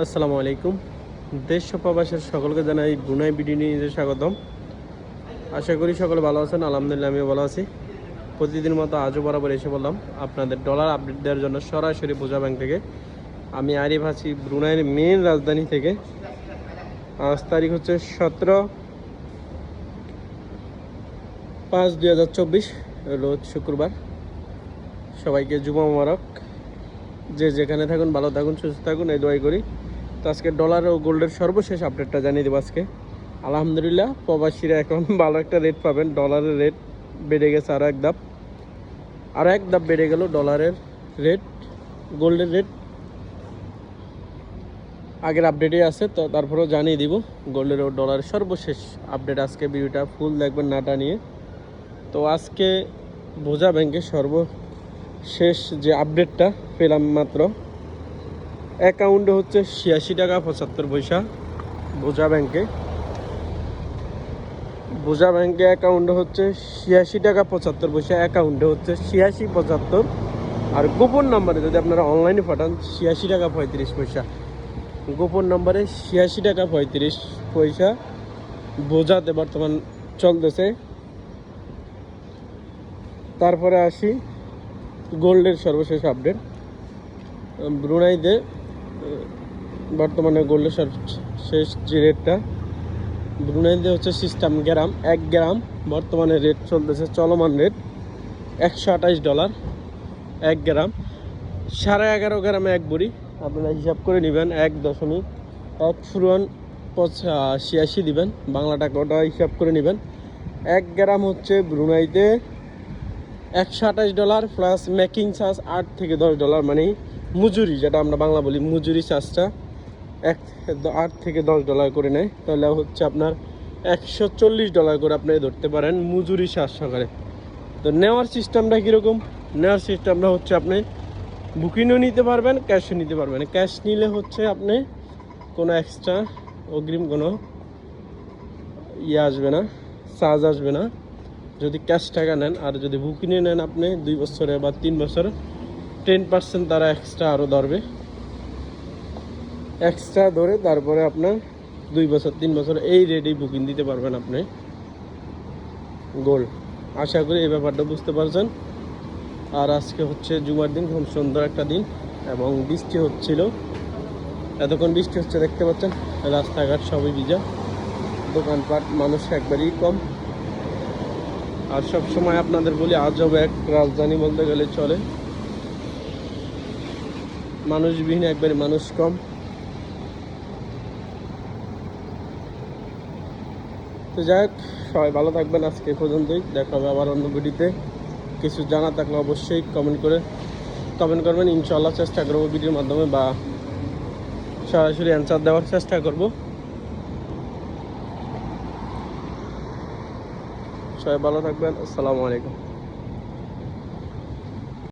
আসসালামু আলাইকুম। দেশ প্রবাসের সকলকে জানাই বুনাই বিডি নিউজে স্বাগতম। আশা করি সকলে ভালো আছেন, আলহামদুলিল্লাহ আমিও ভালো আছি। প্রতিদিন মতো আজও বরাবর এসে বললাম আপনাদের ডলার আপডেট দেওয়ার জন্য সরাসরি পূজা ব্যাংক থেকে। আমি আরিফ আছি ব্রুনাইয়ের মেন রাজধানী থেকে। আজ তারিখ হচ্ছে সতেরো পাঁচ দুই হাজার চব্বিশ, রোজ শুক্রবার। সবাইকে জুমা মোবারক। যে যেখানে থাকুন, ভালো থাকুন, সুস্থ থাকুন, এই দোয়াই করি। তো আজকে ডলার ও গোল্ডের সর্বশেষ আপডেটটা জানিয়ে দেবো আজকে। আলহামদুলিল্লাহ, প্রবাসীরা এখন ভালো একটা রেট পাবেন। ডলারের রেট বেড়ে গেছে আরও এক ধাপ। আরও এক ধাপ বেড়ে গেল ডলারের রেট গোল্ডের রেট আগের আপডেটই আছে, তো তারপরেও জানিয়ে দিব। গোল্ডের ও ডলারের সর্বশেষ আপডেট আজকে ভিডিওটা ফুল দেখবেন নাটা নিয়ে তো আজকে বোঝা ব্যাংকের সর্বশেষ যে আপডেটটা পেলাম মাত্র। অ্যাকাউন্টে হচ্ছে ছিয়াশি টাকা, পঁচাত্তর পয়সা বোঝা ব্যাংকে। বোঝা ব্যাংকে অ্যাকাউন্টে হচ্ছে ছিয়াশি টাকা, পঁচাত্তর পয়সা। অ্যাকাউন্টে হচ্ছে ছিয়াশি, পঁচাত্তর। আর গোপন নাম্বারে যদি আপনারা অনলাইনে পাঠান, ছিয়াশি টাকা, পঁয়ত্রিশ পয়সা। গোপন নম্বরে ছিয়াশি টাকা, পঁয়ত্রিশ পয়সা বোঝাতে বর্তমান চলতেছে। তারপরে আসি গোল্ডের সর্বশেষ আপডেট ব্রুনাইতে আহ, বর্তমানে গোল্ডের শেষ যে রেটটা ব্রুনাইতে হচ্ছে সিস্টেম গ্রাম এক গ্রাম বর্তমানে রেট চলতেছে চলমান রেট একশো আঠাইশ ডলার এক গ্রাম সাড়ে এগারো গ্রামে এক বড়ি। আপনারা হিসাব করে নেবেন এক দশমিক এক ফুরন ছিয়াশি দিবেন বাংলা টাকা ওটা হিসাব করে নেবেন। এক গ্রাম হচ্ছে ব্রুনাইতে একশো আঠাশ ডলার প্লাস মেকিং চার্জ আট থেকে দশ ডলার মানে মজুরি, যেটা আমরা বাংলা বলি মজুরি চার্জটা এক আট থেকে দশ ডলার করে নেয়। তাহলে হচ্ছে আপনার একশো চল্লিশ ডলার করে আপনি ধরতে পারেন মজুরি চার্জ সহকারে। তো নেওয়ার সিস্টেমটা কীরকম? নেওয়ার সিস্টেমটা হচ্ছে আপনি বুকিংও নিতে পারবেন, ক্যাশও নিতে পারবেন। ক্যাশ নিলে হচ্ছে আপনি কোনো এক্সট্রা অগ্রিম কোনো ইয়ে আসবে না, চার্জ আসবে না। যদি ক্যাশ টাকা নেন আর যদি বুকিংয়ে নেন আপনি দুই বছরে বা তিন বছরে টেন পার্সেন্ট তারা এক্সট্রা আরও ধরবে। এক্সট্রা ধরে তারপরে আপনার দুই বছর, তিন বছর এই রেটেই বুকিং দিতে পারবেন আপনি। গোল্ড আশা করি এই ব্যাপারটা বুঝতে পারছেন। আর আজকে হচ্ছে জুমার দিন, খুব সুন্দর একটা দিন এবং বৃষ্টি হচ্ছিল। এতক্ষণ বৃষ্টি হচ্ছে, দেখতে পাচ্ছেন? রাস্তাঘাট সবই ভিজা। দোকানপাট মানুষ একবারই কম। আর সব সময় আপনাদের বলি আজব এক রাজধানী বলতে গেলে চলে। মানুষবিহীন, একবারে মানুষ কম। তো যাই হোক, সবাই ভালো থাকবেন আজকে পর্যন্তই। দেখা হবে আবার অন্য ভিডিওতে। কিছু জানা থাকলে অবশ্যই কমেন্ট করে কমেন্ট করবেন। ইনশাল্লাহ চেষ্টা করব ভিডিওর মাধ্যমে বা সরাসরি অ্যান্সার দেওয়ার চেষ্টা করব। সবাই ভালো থাকবেন। আসসালামু আলাইকুম।